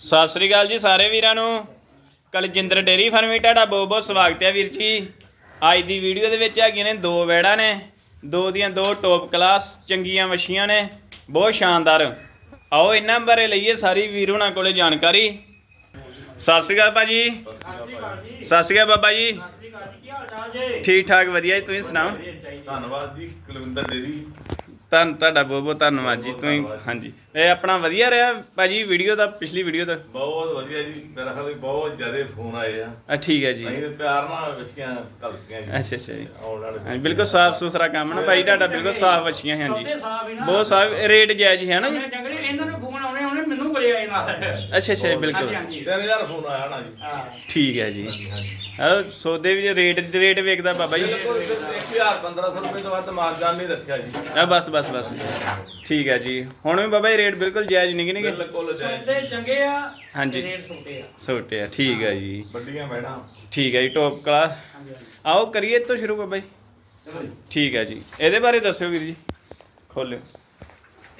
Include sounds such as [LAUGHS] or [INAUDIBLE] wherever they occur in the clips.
ਸਤਿ ਸ੍ਰੀ ਅਕਾਲ ਜੀ ਸਾਰੇ ਵੀਰਾਂ ਨੂੰ। ਕਲਜਿੰਦਰ ਡੇਰੀ ਫਾਰਮੀ ਤੁਹਾਡਾ ਬਹੁਤ ਬਹੁਤ ਸਵਾਗਤ ਹੈ ਵੀਰ ਜੀ। ਅੱਜ ਦੀ ਵੀਡੀਓ ਦੇ ਵਿੱਚ ਹੈਗੀਆਂ ਨੇ ਦੋ ਵੈੜਾਂ ਨੇ। ਦੋ ਦੀਆਂ ਦੋ ਟੌਪ ਕਲਾਸ ਚੰਗੀਆਂ ਵਛੀਆਂ ਨੇ। ਬਹੁਤ ਸ਼ਾਨਦਾਰ। ਆਓ ਇਹਨਾਂ ਬਾਰੇ ਲਈਏ ਸਾਰੀ ਵੀਰ ਹੋਣਾ ਕੋਲੇ ਜਾਣਕਾਰੀ। ਸਤਿ ਸ੍ਰੀ ਅਕਾਲ ਭਾਜੀ। ਸਤਿ ਸ੍ਰੀ ਅਕਾਲ ਬਾਬਾ ਜੀ? ਠੀਕ ਠਾਕ ਵਧੀਆ ਜੀ ਤੁਸੀਂ ਸੁਣਾਓ? ਧੰਨਵਾਦ ਜੀ ਕੁਲਵਿੰਦਰ ਡੇਰੀ। ਤੁਹਾਨੂੰ ਤੁਹਾਡਾ ਬਹੁਤ ਬਹੁਤ ਧੰਨਵਾਦ ਜੀ ਤੁਸੀਂ ਹਾਂਜੀ। ਇਹ ਆਪਣਾ ਵਧੀਆ ਰਿਹਾ ਭਾਜੀ ਵੀਡੀਓ ਦਾ ਪਿਛਲੀ ਵੀਡੀਓ ਦਾ? ਬਹੁਤ ਵਧੀਆ ਜੀ ਮੇਰਾ ਖਿਆਲ ਵੀ ਬਹੁਤ ਜ਼ਿਆਦਾ ਫੋਨ ਆਏ ਆ। ਆ ਠੀਕ ਹੈ ਜੀ। ਅਸੀਂ ਪਿਆਰ ਨਾਲ ਵਿਸ਼ੀਆਂ ਕਲਪੀਆਂ ਜੀ। ਅੱਛਾ ਅੱਛਾ ਜੀ। ਆਉਣ ਵਾਲੇ ਹਾਂਜੀ ਬਿਲਕੁਲ ਸਾਫ਼ ਸੁਥਰਾ ਕੰਮ ਨਾ ਭਾਈ ਤੁਹਾਡਾ ਬਿਲਕੁਲ ਸਾਫ਼ ਵੱਛੀਆਂ ਹਨ ਜੀ ਬਹੁਤ ਸਾਫ਼ ਰੇਟ ਜਾਇਜ਼ ਹੈ ਨਾ। ਜੀ ਜੰਗਲੀ ਇਹਨਾਂ ਅੱਛਾ ਅੱਛਾ ਜੀ, ਬਿਲਕੁਲ। ਹਾਂਜੀ ਹਾਂਜੀ। 3000 ਫੋਨ ਆਇਆ ਨਾ ਜੀ। ਹਾਂ। ਠੀਕ ਹੈ ਜੀ। ਹਾਂਜੀ ਹਾਂਜੀ। ਹਾਂ ਸੌਦੇ ਵੀ ਰੇਟ ਰੇਟ ਵੇਖਦਾ ਬਾਬਾ ਜੀ। ਬਿਲਕੁਲ 1000 1500 ਰੁਪਏ ਤੋਂ ਵੱਧ ਮਾਰਜਾਨ ਨਹੀਂ ਰੱਖਿਆ ਜੀ। ਆ ਬਸ ਬਸ ਬਸ। ਠੀਕ ਹੈ ਜੀ। ਹੁਣ ਵੀ ਬਾਬਾ ਜੀ ਰੇਟ ਬਿਲਕੁਲ ਜਾਇਜ਼ ਨਿਕ ਨਿਕ ਬਿਲਕੁਲ ਜਾਇਜ਼। ਸੌਦੇ ਚੰਗੇ ਆ ਹਾਂਜੀ। ਰੇਟ ਛੋਟੇ ਆ। ਸੋਟੇ ਆ ਠੀਕ ਹੈ ਜੀ। ਵੱਡੀਆਂ ਮੈਡਾਂ ਠੀਕ ਹੈ ਜੀ ਟੌਪ ਕਲਾਸ ਹਾਂਜੀ ਹਾਂਜੀ। ਆਓ ਕਰੀਏ ਤੋਂ ਸ਼ੁਰੂ ਬਾਬਾ ਜੀ। ਚਲੋ ਜੀ। ਠੀਕ ਹੈ ਜੀ। ਇਹਦੇ ਬਾਰੇ ਦੱਸਿਓ ਵੀਰ ਜੀ। ਖੋਲਿਓ।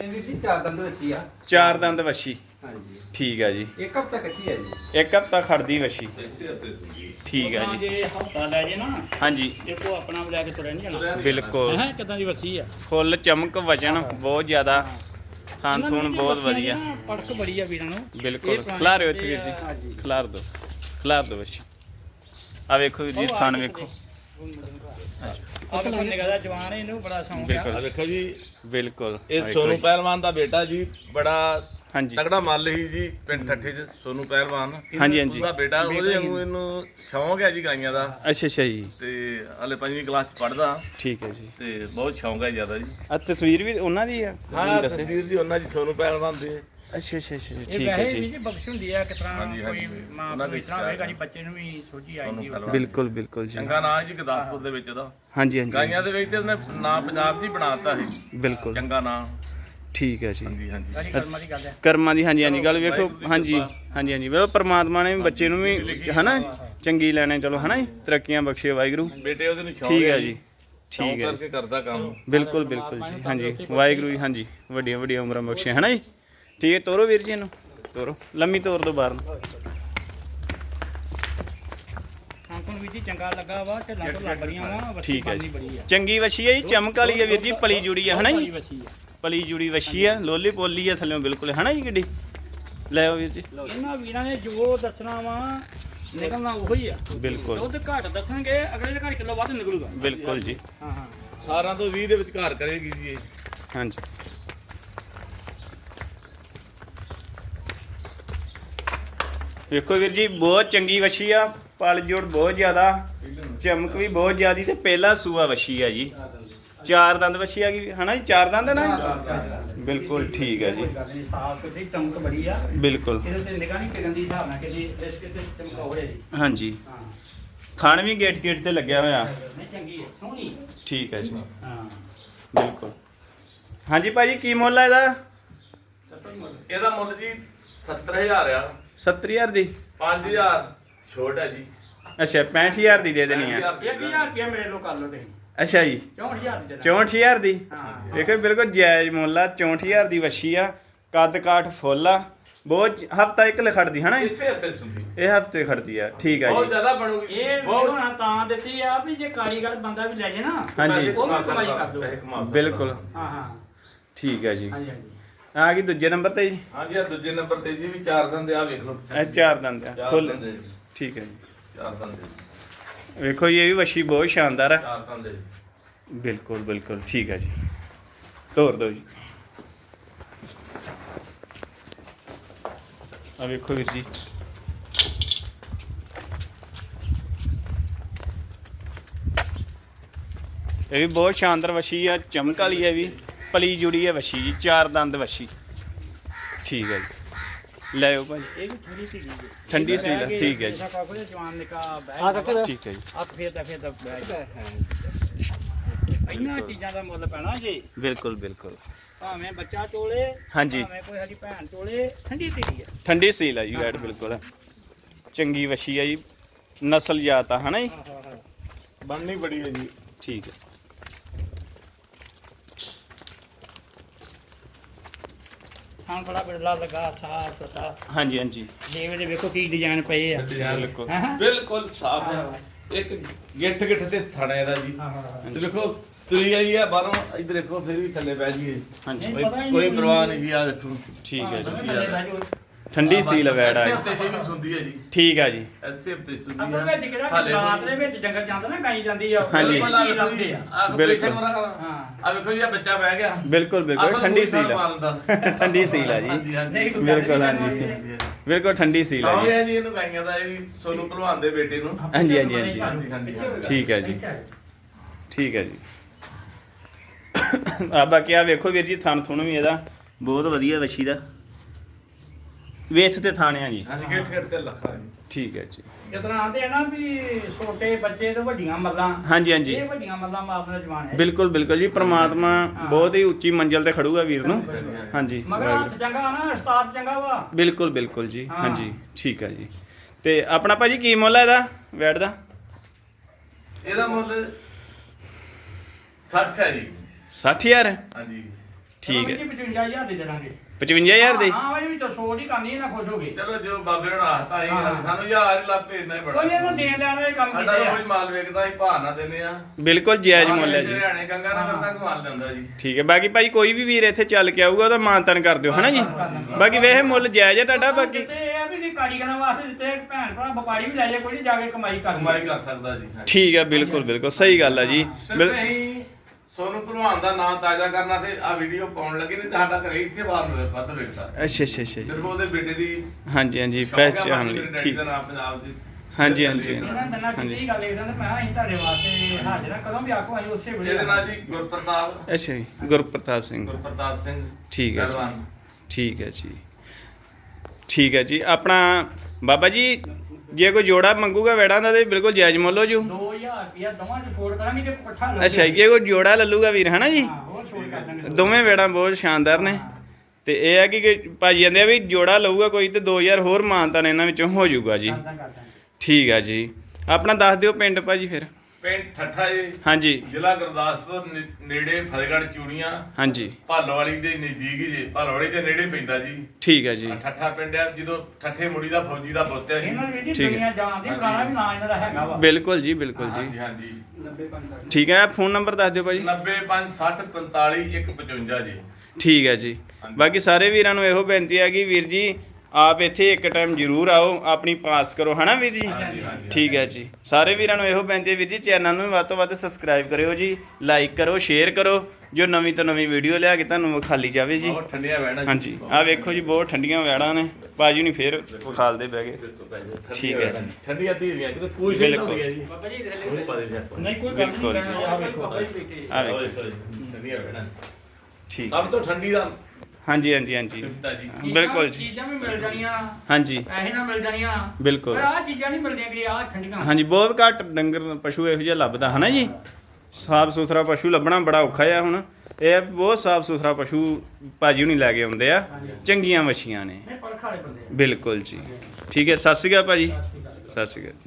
ਇਹ ਵੀ ਸੀ ਚਾਰ ਦੰਦ ਵੱਛੀ ਆ। ਚਾਰ ਦੰਦ ਵੱਛੀ। ਹਾਂਜੀ। ਠੀਕ ਹੈ ਜੀ। ਇੱਕ ਹਫਤਾ ਕੱਚੀ ਹੈ ਜੀ। ਇੱਕ ਹਫਤਾ ਖੜਦੀ ਵੱਛੀ। ਇਸੇ ਹੱਤੇ ਸੀ ਠੀਕ ਹੈ ਜੀ। ਜੇ ਹਫਤਾ ਲੈ ਜੇ ਨਾ ਹਾਂਜੀ। ਦੇਖੋ ਆਪਣਾ ਲੈ ਕੇ ਤੁਰਿਆ ਨਹੀਂ ਜਾਣਾ। ਬਿਲਕੁਲ। ਹੈ ਕਿਦਾਂ ਦੀ ਵਸੀ ਆ? ਫੁੱਲ ਚਮਕ ਵਜਨ ਬਹੁਤ ਜ਼ਿਆਦਾ ਥਾਨ ਥੂਨ ਬਹੁਤ ਵਧੀਆ। ਪੜਕ ਬੜੀ ਆ ਵੀਰਾਂ ਨੂੰ ਬਿਲਕੁਲ। ਖਿਲਾਰਿਓ ਇੱਥੇ ਵੀਰ ਜੀ। ਖਿਲਾਰ ਦੋ ਖਿਲਾਰ ਦੋ ਬੱਚੀ ਆ ਵੇਖੋ ਵੀਰ ਜੀ ਥਾਨ ਵੇਖੋ। ਆਹ ਬੰਦੇ ਦਾ ਜਵਾਨ ਇਹਨੂੰ ਬੜਾ ਸ਼ੌਂਕ ਆ। ਵੇਖੋ ਜੀ। ਬਿਲਕੁਲ। ਇਹ ਸੋਨੂ। ਪਹਿਲਵਾਨ ਦਾ ਬੇਟਾ ਜੀ ਬੜਾ ਹਾਂਜੀ। ਤਗੜਾ ਮੱਲ ਹੀ ਜੀ ਪਿੰਡ ਠੱਠੀ ਚ ਸੋਨੂ ਪਹਿਲਵਾਨ। ਹਾਂਜੀ, ਹਾਂਜੀ। ਉਹਦਾ ਬੇਟਾ ਉਹਦੇ ਵਾਂਗੂ ਇਹਨੂੰ ਸ਼ੌਂਕ ਹੈ ਜੀ ਗਾਈਆਂ ਦਾ। ਅੱਛਾ ਅੱਛਾ ਜੀ। ਤੇ ਹਲੇ ਪੰਜਵੀਂ ਕਲਾਸ ਚ ਪੜਦਾ ਠੀਕ ਹੈ ਜੀ। ਤੇ ਬਹੁਤ ਸ਼ੌਂਕ ਹੈ ਜ਼ਿਆਦਾ ਜੀ। ਆ ਤਸਵੀਰ ਵੀ ਉਹਨਾਂ ਦੀ ਆ? ਹਾਂ। ਤਸਵੀਰ ਜੀ ਉਹਨਾਂ ਦੀ ਸੋਨੂ ਪਹਿਲਵਾਨ ਦੀ। ਅੱਛਾ ਅੱਛਾ ਅੱਛਾ। ਠੀਕ ਹੈ ਜੀ। ਜੀ ਬਖਸ਼ ਹੁੰਦੀ ਆ ਤਰ੍ਹਾਂ ਹਾਂਜੀ, ਕੋਈ ਹਾਂਜੀ। ਮਾਂ ਉਹਨਾਂ ਪਿਓ ਦੀ ਇਸ ਤਰ੍ਹਾਂ ਸਿਖਾਇਆ ਹੋਵੇਗਾ ਜੀ ਬੱਚੇ ਨੂੰ ਵੀ ਸੋਝੀ ਉਹਨੂੰ ਉਸ ਬਿਲਕੁਲ ਬਿਲਕੁਲ ਜੀ। ਚੰਗਾ ਨਾਂ ਜੀ ਗੁਰਦਾਸਪੁਰ ਦੇ ਵਿੱਚ ਉਹਦਾ। ਹਾਂਜੀ ਹਾਂਜੀ ਗਾਈਆਂ ਦੇ ਵਿੱਚ ਤੇ ਉਹਨੇ ਨਾਂ ਪੰਜਾਬ ਦੀ ਬਣਾਤਾ ਸੀ। ਬਿਲਕੁਲ। ਚੰਗਾ ਨਾਂ। ਠੀਕ ਹੈ ਜੀ। ਹਾਂਜੀ ਹਾਂਜੀ। ਸਾਰੀ ਕਰਮਾਂ ਦੀ ਗੱਲ ਹੈ। ਕਰਮਾਂ ਦੀ ਹਾਂਜੀ ਹਾਂਜੀ ਗੱਲ ਵੇਖੋ ਹਾਂਜੀ। ਹਾਂਜੀ ਹਾਂਜੀ। ਵੇਖੋ ਪ੍ਰਮਾਤਮਾ ਨੇ ਵੀ ਬੱਚੇ ਨੂੰ ਵੀ ਹਨਾ ਚੰਗੀ ਲੈਣੇ ਚਲੋ ਹਨਾ ਜੀ ਤਰੱਕੀਆਂ ਬਖਸ਼ੇ ਵਾਹਿਗੁਰੂ। ਬੇਟੇ ਉਹਦੇ ਨੂੰ ਸ਼ੌਂਕ ਠੀਕ ਹੈ ਜੀ। ਸ਼ੌਂਕ ਠੀਕ ਹੈ ਕਰਕੇ ਕਰਦਾ ਕੰਮ। ਬਿਲਕੁਲ ਬਿਲਕੁਲ ਜੀ ਹਾਂਜੀ ਵਾਹਿਗੁਰੂ ਜੀ ਹਾਂਜੀ ਵੱਡੀਆਂ ਵੱਡੀਆਂ ਉਮਰਾਂ ਬਖਸ਼ੇ ਹਨਾ ਜੀ। ਠੀਕ ਹੈ ਤੋਰੋ ਵੀਰ ਜੀ ਇਹਨੂੰ ਤੋਰੋ। ਲੰਮੀ ਤੋਰ ਦੋ ਬਾਹਰ ਨੂੰ। ਵੀ ਜੀ ਚੰਗਾ ਲੱਗਾ ਵਾ ਤੇ ਲੱਗ ਲੱਗ ਰਹੀਆਂ ਵਾ ਵੱਡੀ ਠੀਕ ਹੈ ਪਾਲਣੀ ਜੀ। ਬੜੀ ਆ। ਚੰਗੀ ਵਛੀ ਹੈ ਜੀ ਚਮਕ ਵਾਲੀ ਹੈ ਵੀਰ ਜੀ ਪਲੀ ਜੁੜੀ ਹੈ ਹਨਾ ਜੀ? ਆ। ਪਲੀ ਜੁੜੀ ਵਛੀ ਹੈ ਲੋਲੀ ਪੋਲੀ ਹੈ ਥੱਲੇ ਬਿਲਕੁਲ ਹਨਾ ਜੀ ਗੱਡੀ? ਲੈ ਆਓ ਵੀਰ ਜੀ। ਇਹਨਾਂ ਵੀਰਾਂ ਨੇ ਜੋ ਦੱਸਣਾ ਵਾ ਨਿਕਲਣਾ ਉਹੀ ਆ। ਬਿਲਕੁਲ। ਦੁੱਧ ਘੱਟ ਦੱਸਣਗੇ ਅਗਲੇ ਦੇ ਘਰ ਕਿਲੋ ਵੱਧ ਨਿਕਲੂਗਾ। ਬਿਲਕੁਲ ਜੀ। ਹਾਂ ਹਾਂ। 18 ਤੋਂ 20 ਦੇ ਵਿਚਕਾਰ ਕਰੇਗੀ ਜੀ ਇਹ। ਹਾਂਜੀ। ਵੇਖੋ ਵੀਰ ਜੀ ਬਹੁਤ ਚੰਗੀ ਵਛੀ ਆ। ਪਲ ਜੋੜ ਬਹੁਤ ਜ਼ਿਆਦਾ ਚਮਕ ਵੀ ਬਹੁਤ ਜ਼ਿਆਦੀ ਤੇ ਪਹਿਲਾ ਸੂਆ ਵਛੀ ਆ ਜੀ। ਚਾਰ ਦੰਦ। ਵਛੀ ਆ ਗਈ ਹਨਾ ਜੀ? ਚਾਰ ਦੰਦ ਹੈ ਨਾ? ਬਿਲਕੁਲ ਠੀਕ ਹੈ ਜੀ। ਸਾਫ਼ ਤੇ ਚਮਕ ਬੜੀ ਆ। ਬਿਲਕੁਲ। ਇਹਦੇ ਤੇ ਨਿਗਾਹ ਨਹੀਂ ਟਿਕਣ ਦੀ ਹਿਸਾਬ ਨਾਲ ਕਿ ਜੀ ਇਸ ਕਿਤੇ ਚਮਕ ਹੋ ਰਹੀ ਜੀ ਹਾਂਜੀ। ਹਾਂ। ਖਾਣ ਵੀ ਗੇਟ ਗੇਟ ਤੇ ਲੱਗਿਆ ਹੋਇਆ। ਨਹੀਂ ਚੰਗੀ ਹੈ ਸੋਹਣੀ ਠੀਕ ਹੈ ਜੀ। ਹਾਂ। ਬਿਲਕੁਲ। ਹਾਂਜੀ ਭਾਜੀ ਕੀ ਮੁੱਲ ਇਹਦਾ? ਹੀ ਮੁੱਲ। ਇਹਦਾ ਮੁੱਲ ਜੀ 70000 ਆ। 70000 ਦੀ? 5000 ਛੋਟ ਜੀ। ਅੱਛਾ 65000 ਦੀ ਦੇ ਦੇਣੀ ਆ। 1000 ਰੁਪਇਆ ਮੇਰੇ ਲੋ ਕਰ ਲਓ ਤੁਸੀਂ। ਅੱਛਾ ਜੀ। 64000 ਦੀ ਦੇ 64000 ਦੀ? ਹਾਂ। ਵੇਖੋ ਬਿਲਕੁਲ ਜਾਇਜ਼ ਮੁੱਲ ਆ। 64000 ਦੀ ਵੱਛੀ ਆ। ਕੱਦ ਕਾਠ ਫੁੱਲ ਆ। ਬਹੁਤ ਹਫਤਾ ਇੱਕ ਲਖੜਦੀ ਹਨਾ? ਇਸੇ ਹੱਥੇ ਸੁਣਦੀ। ਇਹ ਹਫ਼ਤੇ ਖੜਦੀ ਆ। ਠੀਕ ਆ ਬਹੁਤ ਜੀ। ਜ਼ਿਆਦਾ ਬਣੂਗੀ। ਇਹ ਬਹੁਤ ਹੁਣ ਤਾਂ ਦੱਸੀ ਆ ਵੀ ਜੇ ਕਾਰੀਗਰ ਬੰਦਾ ਵੀ ਲੈ ਜੇ ਨਾ ਹਾਂਜੀ। ਉਹ ਵੀ ਕਮਾਈ ਕਰ ਦਿਓ। ਪੈਸੇ ਕਮਾ ਸਕਦਾ। ਬਿਲਕੁਲ। ਹਾਂ ਹਾਂ। ਠੀਕ ਆ ਜੀ। ਹਾਂਜੀ ਹਾਂਜੀ। ਆ ਗਈ ਦੂਜੇ ਨੰਬਰ ਤੇ ਜੀ? ਹਾਂਜੀ ਆ ਦੂਜੇ ਨੰਬਰ ਤੇ ਜੀ ਵੀ ਚਾਰ ਦੰਦ ਆ ਵੇਖ ਲਓ। ਇਹ ਚਾਰ ਦੰਦ ਆ। ਚਾਰ ਫੁੱਲ। ਦੰਦ ਹੈ ਜੀ, ਠੀਕ ਹੈ ਜੀ। ਚਾਰ ਦੰਦ ਵੇਖੋ ਜੀ ਇਹ ਵੀ ਵੱਛੀ ਬਹੁਤ ਸ਼ਾਨਦਾਰ ਆ। ਚਾਰ ਦੰਦ ਹੈ। ਬਿਲਕੁਲ ਬਿਲਕੁਲ ਠੀਕ ਹੈ ਜੀ। ਤੋਰ ਦਿਓ ਜੀ। ਆ ਵੇਖੋ ਵੀਰ ਜੀ। ਇਹ ਵੀ ਬਹੁਤ ਸ਼ਾਨਦਾਰ ਵਸ਼ੀ ਆ ਚਮਕ ਵਾਲੀ ਹੈ ਵੀ। ਪਲੀ ਜੁੜੀ ਹੈ ਵਸ਼ੀ ਜੀ ਚਾਰ ਦੰਦ ਵਸ਼ੀ। ਠੀਕ ਹੈ ਜੀ। ਲੈ ਆਓ ਭਾਈ ਇਹ ਵੀ ਠੰਡੀ ਸੀ ਜੀ। ਠੰਡੀ ਸੀ ਲੈ, ਠੀਕ ਹੈ ਜੀ। ਕਾਕੂ ਜਵਾਨ ਨਿਕਾ ਬੈਠ ਠੀਕ ਹੈ ਜੀ। ਅੱਖ ਫੇਰ ਤਾਂ ਫੇਰ ਤਾਂ ਬੈਠ ਇਹਨਾਂ ਚੀਜ਼ਾਂ ਦਾ ਮੁੱਲ ਪੈਣਾ ਜੀ। ਬਿਲਕੁਲ ਬਿਲਕੁਲ। ਭਾਵੇਂ ਬੱਚਾ ਟੋਲੇ ਹਾਂਜੀ। ਭਾਵੇਂ ਕੋਈ ਸਾਡੀ ਭੈਣ ਟੋਲੇ ਠੰਡੀ ਸੀ ਹੈ ਠੰਡੀ ਸੀਲ ਹੈ ਜੀ ਵੈਟ ਬਿਲਕੁਲ। ਚੰਗੀ ਵਸ਼ੀ ਹੈ ਜੀ। ਨਸਲ ਜਾਤ ਆ ਹਨਾ ਜੀ? ਬਣਨੀ ਬੜੀ ਹੈ ਜੀ। ਠੀਕ ਹੈ। ਖਾਣ ਬੜਾ ਬਿਰਲਾ ਲੱਗਾ ਸਾਫ਼ ਸੁਥਰਾ। ਹਾਂਜੀ ਹਾਂਜੀ। ਦੇਵੇ ਦੇ ਵੇਖੋ ਕੀ ਡਿਜ਼ਾਈਨ ਪਏ ਆ। ਬਿਲਕੁਲ ਹੈਂ? ਬਿਲਕੁਲ ਸਾਫ਼ ਹੈ। ਇੱਕ ਗਿੱਠ ਗਿੱਠ ਤੇ ਥਣੇ ਦਾ ਜੀ। ਹਾਂ, ਹਾਂ, ਹਾਂ। ਤੇ ਦੇਖੋ ਤੁਰੀ ਆਈ ਆ ਬਾਹਰੋਂ ਇੱਧਰ ਦੇਖੋ ਫਿਰ ਵੀ ਥੱਲੇ ਜੀਏ ਹਾਂਜੀ। ਨਹੀਂ, ਕੋਈ ਪਤਾ ਹੀ ਕੋਈ ਨਹੀਂ ਪਰਵਾਹ ਨਹੀਂ ਜੀ ਆ ਦੇਖੋ। ਠੀਕ ਹੈ ਜੀ। ਥੱਲੇ ਬਹਿ ਜਾਓ। ਠੰਡੀ ਸੀਲ ਵੈੜਾ ਐਸੇ ਹੈ ਹਫ਼ਤੇ ਇਹ ਵੀ ਸੁਣਦੀ ਹੈ ਜੀ। ਠੀਕ ਆ ਜੀ। ਐਸੇ ਹਫ਼ਤੇ ਸੁਣਦੀ ਅਸਲ ਹੈ ਵਿੱਚ ਕਿਹੜਾ ਹਾਲੇ ਰਾਤ ਕੋਈ- ਦੇ ਵਿੱਚ ਜੰਗਲ ਜਾਂਦਾ ਨਾ ਗਾਈ ਜਾਂਦੀ ਆ ਹਾਂਜੀ। ਆ। ਬਿਲਕੁਲ। ਹਾਂ। ਆ ਵੇਖੋ ਜੀ ਆ ਬੱਚਾ ਬਹਿ ਗਿਆ। ਬਿਲਕੁਲ ਬਿਲਕੁਲ। [LAUGHS] ਠੰਡੀ ਸੀਲ ਹੈ ਠੰਡੀ ਸੀਲ ਹੈ ਜੀ। ਬਿਲਕੁਲ, ਹਾਂਜੀ। ਬਿਲਕੁਲ ਠੰਡੀ ਸੀਲ ਹੈ ਸੌਂ ਜੀ। ਗਿਆ ਜੀ ਇਹਨੂੰ ਗਾਈਆਂ ਦਾ ਇਹ ਸੋਨੂੰ ਭਲਵਾਨ ਦੇ ਬੇਟੇ ਨੂੰ। ਹਾਂਜੀ ਹਾਂਜੀ ਹਾਂਜੀ। ਹਾਂਜੀ ਹਾਂਜੀ। ਹਾਂਜੀ। ਠੀਕ ਹੈ ਜੀ। ਠੀਕ ਹੈ ਜੀ। ਆ ਬਾਕੀ ਆ ਵੇਖੋ ਵੀਰ ਜੀ ਥਣ ਥੁਣ ਵੀ ਇਹਦਾ। ਬਹੁਤ ਵਧੀਆ ਵੱਛੀ ਦਾ। ਵੇਥ ਤੇ ਥਾਣਿਆ ਜੀ। ਹਾਂਜੀ ਗਿੱਠ ਗਿੱਠ ਤੇ ਲੱਖਾ ਜੀ ਠੀਕ ਹੈ ਜੀ। ਇਸ ਤਰ੍ਹਾਂ ਆਂਦੇ ਆ ਨਾ ਵੀ ਛੋਟੇ ਬੱਚੇ ਤੋਂ ਵੱਡੀਆਂ ਮੱਲਾਂ ਹਾਂਜੀ ਹਾਂਜੀ। ਇਹ ਵੱਡੀਆਂ ਮੱਲਾਂ ਮਾਰਨ ਦਾ ਜਵਾਨ ਹੈ। ਬਿਲਕੁਲ ਬਿਲਕੁਲ ਜੀ ਪ੍ਰਮਾਤਮਾ ਬਹੁਤ ਹੀ ਉੱਚੀ ਮੰਜ਼ਲ ਤੇ ਖੜੂਗਾ ਵੀਰ ਨੂੰ। ਹਾਂਜੀ ਮਗਰ ਹੱਥ ਚੰਗਾ ਨਾ ਉਸਤਾਦ ਚੰਗਾ ਵਾ। ਬਿਲਕੁਲ ਬਿਲਕੁਲ ਜੀ। ਹਾਂਜੀ ਠੀਕ ਹੈ ਜੀ। ਤੇ ਆਪਣਾ ਭਾਜੀ ਕੀ ਮੁੱਲ ਹੈ ਇਹਦਾ ਵੈਟ ਦਾ? ਇਹਦਾ ਮੁੱਲ 60 ਹੈ ਜੀ। 60000 ਹਾਂਜੀ। ਠੀਕ ਹੈ। 55000 ਦੇ ਦੇਣਾਗੇ 55000 ਦੇ। ਹਾਂ ਵਾਲੀ ਵਿੱਚੋਂ ਸੋਚ ਹੀ ਕਰਨੀ ਨਾ ਖੁਸ਼ ਹੋ ਗਏ। ਚਲੋ ਜੋ ਬਾਬੇ ਨੂੰ ਆਖਤਾ ਹੀ ਹਾਂ। ਸਾਨੂੰ ਯਾਰ ਹੀ ਲੱਭੇ ਇੰਨਾ ਹੀ ਬੜਾ। ਕੋਈ ਇਹਨਾਂ ਦੇਣ ਲੈਣ ਦੇ ਕੰਮ ਸਾਡਾ ਕੀਤੇ ਰੋਜ਼ ਆ ਮਾਲ ਵੇਚਦਾ ਹੀ ਭਾਅ ਨਾ ਦਿੰਦੇ ਆ ਬਿਲਕੁਲ ਜਾਇਜ਼ ਮੁੱਲ ਹੈ ਜੀ। ਹਰਿਆਣੇ ਗੰਗਾ ਨਗਰ ਤੱਕ ਮਾਲ ਦਿੰਦਾ ਜੀ। ਠੀਕ ਹੈ ਬਾਕੀ ਭਾਈ ਕੋਈ ਵੀ ਵੀਰ ਇੱਥੇ ਚੱਲ ਕੇ ਆਊਗਾ ਉਹਦਾ ਮਾਨਤਨ ਕਰ ਦਿਓ ਹਨਾ ਜੀ? ਬਾਕੀ ਵੇਹੇ ਮੁੱਲ ਜਾਇਜ਼ ਹੈ ਤੁਹਾਡਾ ਬਾਕੀ ਦਿੱਤੇ ਇਹ ਆ ਵੀ ਕਿ ਕਾਰੀਗਰਾਂ ਵਾਸਤੇ ਦਿੱਤੇ ਭੈਣ ਭਰਾ ਵਪਾਰੀ ਵੀ ਲੈ ਜਾ ਕੋਈ ਨਹੀਂ ਜਾ ਕੇ ਕਮਾਈ ਕਰ ਕਮਾਈ ਕਰ ਸਕਦਾ ਜੀ। ਠੀਕ ਹੈ ਬਿਲਕੁਲ ਬਿਲਕੁਲ ਸਹੀ ਗੱਲ ਹੈ ਜੀ। ਸਿਰਫ ਬਿਲ- ਅਸੀਂ ਸੋਨੂੰ ਭਲਵਾਨ ਦਾ ਨਾਮ ਤਾਜ਼ਾ ਕਰਨਾ ਤੇ ਆ ਵੀਡੀਓ ਪਾਉਣ ਲੱਗੇ ਨਹੀਂ ਸਾਡਾ ਘਰੇ ਇੱਥੇ ਬਾਹਰ ਨੂੰ ਵੱਧ ਵੇਖਦਾ। ਅੱਛਾ ਅੱਛਾ ਅੱਛਾ ਜੀ। ਸਿਰਫ ਉਹਦੇ ਬੇਟੇ ਦੀ ਹਾਂਜੀ ਹਾਂਜੀ ਬਾਕੀ ਲਈ ਠੀਕ। ਨਾਮ ਪੰਜਾਬ ਦੇ। ਹਾਂਜੀ, ਹਾਂਜੀ, ਇਹਨਾਂ ਬੰਨਾ ਕਿੰਨੀ ਗੱਲ ਇਹਦਾ ਤੇ ਮੈਂ ਕਿਹਾ ਅਸੀਂ ਤੁਹਾਡੇ ਵਾਸਤੇ ਹਾਜ਼ਰ ਹਾਂ ਕਦੋਂ ਵੀ ਆਖੋ ਅਸੀਂ ਉਸੇ ਵੇਲੇ ਇਹਦੇ ਨਾਲ ਜੀ ਗੁਰਪ੍ਰਤਾਪ। ਅੱਛਾ ਜੀ ਗੁਰਪ੍ਰਤਾਪ ਸਿੰਘ। ਗੁਰਪ੍ਰਤਾਪ ਸਿੰਘ ਠੀਕ ਹੈ ਜੀ। ਪਹਿਲਵਾਨ। ਠੀਕ ਹੈ ਜੀ। ਠੀਕ ਹੈ ਜੀ ਆਪਣਾ ਬਾਬਾ ਜੀ ਜੇ ਕੋਈ ਜੋੜਾ ਮੰਗੂਗਾ ਵੈੜਾਂ ਦਾ ਤੇ ਬਿਲਕੁਲ ਜਾਇਜ਼ ਮੁੱਲ ਹੋ ਜੂ। 2000 ਰੁਪਇਆ ਦਵਾਂ ਚ ਛੋੜ ਕਰਾਂਗੇ ਤੇ ਲੱਗੇ ਅੱਛਾ ਜੇ ਕੋਈ ਜੋੜਾ ਲੱਲੂਗਾ ਵੀਰ ਹਨਾ ਜੀ? ਹਾਂ ਹੋਰ ਛੋੜ ਕਰ ਦਾਂਗੇ ਦੋਵੇਂ ਵੇੜਾਂ ਬਹੁਤ ਸ਼ਾਨਦਾਰ ਨੇ। ਤੇ ਇਹ ਹੈ ਕਿ ਕਿ ਭਾਜੀ ਕਹਿੰਦੇ ਆ ਵੀ ਜੋੜਾ ਲਊਗਾ ਕੋਈ ਤੇ 2000 ਹੋਰ ਮਾਨਤਾਨ ਇਹਨਾਂ ਵਿੱਚੋਂ ਹੋ ਜਾਊਗਾ ਜੀ। ਠੀਕ ਆ ਜੀ। ਆਪਣਾ ਦੱਸ ਦਿਓ ਪਿੰਡ ਭਾਜੀ ਫਿਰ। ਪਿੰਡ ਠੱਠਾ ਜੀ। ਹਾਂਜੀ। ਜ਼ਿਲ੍ਹਾ ਗੁਰਦਾਸਪੁਰ ਨੇ- ਨੇੜੇ ਫਤਿਹਗੜ੍ਹ ਚੂੜੀਆਂ। ਹਾਂਜੀ। ਭਾਲੋਵਾਲੀ ਦੇ ਨਜ਼ਦੀਕ ਹੀ ਜੇ। ਭਾਲੋਵਾਲੀ ਦੇ ਨੇੜੇ ਪੈਂਦਾ ਜੀ। ਠੀਕ ਹੈ ਜੀ। ਆਹ ਠੱਠਾ ਪਿੰਡ ਆ ਜਦੋਂ ਠੱਠੇ ਮੁੜੀ ਦਾ ਫੌਜੀ ਦਾ ਪੁੱਤ ਹੈ ਜੀ। ਵੀ ਠੀਕ ਹੈ। ਦੁਨੀਆ ਜਾਣਦੀ ਪੁਰਾਣਾ ਵੀ ਨਾਂ ਇਹਨਾਂ ਦਾ ਹੈਗਾ ਵਾ। ਬਿਲਕੁਲ ਜੀ ਬਿਲਕੁਲ ਹਾਂਜੀ ਜੀ। ਹਾਂਜੀ ਠੀਕ ਹੈ ਫੋਨ ਨੰਬਰ ਦੱਸ ਦਿਓ ਭਾਜੀ। 9056045 ਜੀ। ਠੀਕ ਹੈ ਜੀ। ਬਾਕੀ ਸਾਰੇ ਵੀਰਾਂ ਨੂੰ ਇਹੋ ਬੇਨਤੀ ਹੈ ਕਿ ਵੀਰ ਜੀ ਆਪ ਇੱਥੇ ਇੱਕ ਟਾਈਮ ਜ਼ਰੂਰ ਆਓ ਆਪਣੀ ਪਾਸ ਕਰੋ ਹਨਾ ਵੀਰ ਜੀ? ਹਾਂਜੀ, ਹਾਂਜੀ। ਠੀਕ ਹੈ ਜੀ। ਸਾਰੇ ਵੀਰਾਂ ਨੂੰ ਇਹੋ ਹੈ ਵੀਰ ਜੀ ਚੈਨਲ ਨੂੰ ਵੱਧ ਤੋਂ ਵੱਧ ਸਬਸਕ੍ਰਾਈਬ ਕਰਿਓ ਜੀ ਲਾਈਕ ਕਰੋ ਸ਼ੇਅਰ ਕਰੋ ਜੋ ਨਵੀਂ ਤੋਂ ਨਵੀਂ ਵੀਡੀਓ ਲਿਆ ਕੇ ਤੁਹਾਨੂੰ ਵਿਖਾਲੀ ਜਾਵੇ ਜੀ। ਬਹੁਤ ਠੰਡੀਆਂ ਬਹਿਣਾ ਹਾਂਜੀ। ਆਹ ਵੇਖੋ ਜੀ ਬਹੁਤ ਠੰਡੀਆਂ ਵੈੜਾਂ ਨੇ। ਬਾਜੀ ਨਹੀਂ ਫੇਰ ਖਾਲਦੇ ਬਹਿ ਗਏ। ਠੀਕ ਹੈ। ਠੰਡੀਆਂ ਧੀਰੀਆਂ ਕਿਤੇ ਪੂਛ ਨਹੀਂ। ਹੁੰਦੀ ਹੈ ਜੀ। ਬਾਬਾ ਜੀ ਨਹੀਂ ਕੋਈ ਗੱਲ। ਨਹੀਂ ਆ ਵੇਖੋ। ਆਹ ਵੇਖੋ। ਠੰਡੀਆਂ ਬਹਿਣਾ ਠੀਕ। ਸਭ ਤੋਂ ਠੰਡੀ ਦਾ ਹਾਂਜੀ ਹਾਂਜੀ ਹਾਂਜੀ। ਸਿਫਤਾ ਜੀ। ਬਿਲਕੁਲ ਜੀ। ਚੀਜ਼ਾਂ ਵੀ ਮਿਲ ਜਾਣੀਆਂ ਹਾਂਜੀ। ਪੈਸੇ ਨਾ ਮਿਲ ਜਾਣੀਆਂ। ਬਿਲਕੁਲ। ਪਰ ਆਹ ਚੀਜ਼ਾਂ ਨਹੀਂ ਮਿਲਦੀਆਂ ਕਿ ਆਹ ਠੰਡੀਆਂ। ਹਾਂਜੀ ਬਹੁਤ ਘੱਟ ਡੰਗਰ ਪਸ਼ੂ ਇਹੋ ਜਿਹਾ ਲੱਭਦਾ ਹਨਾ ਜੀ? ਸਾਫ਼ ਸੁਥਰਾ ਪਸ਼ੂ ਲੱਭਣਾ ਬੜਾ ਔਖਾ ਆ ਹੁਣ। ਇਹ ਬਹੁਤ ਸਾਫ਼ ਸੁਥਰਾ ਪਸ਼ੂ ਭਾਜੀ ਹੁਣੀ ਲੈ ਕੇ ਆਉਂਦੇ ਆ। ਚੰਗੀਆਂ ਮੱਛੀਆਂ ਨੇ। ਬਿਲਕੁਲ ਜੀ। ਠੀਕ ਹੈ ਸਤਿ ਸ਼੍ਰੀ ਅਕਾਲ ਭਾਜੀ। ਸਤਿ ਸ਼੍ਰੀ ਅਕਾਲ। ਸਤਿ ਸ਼੍ਰੀ ਅਕਾਲ।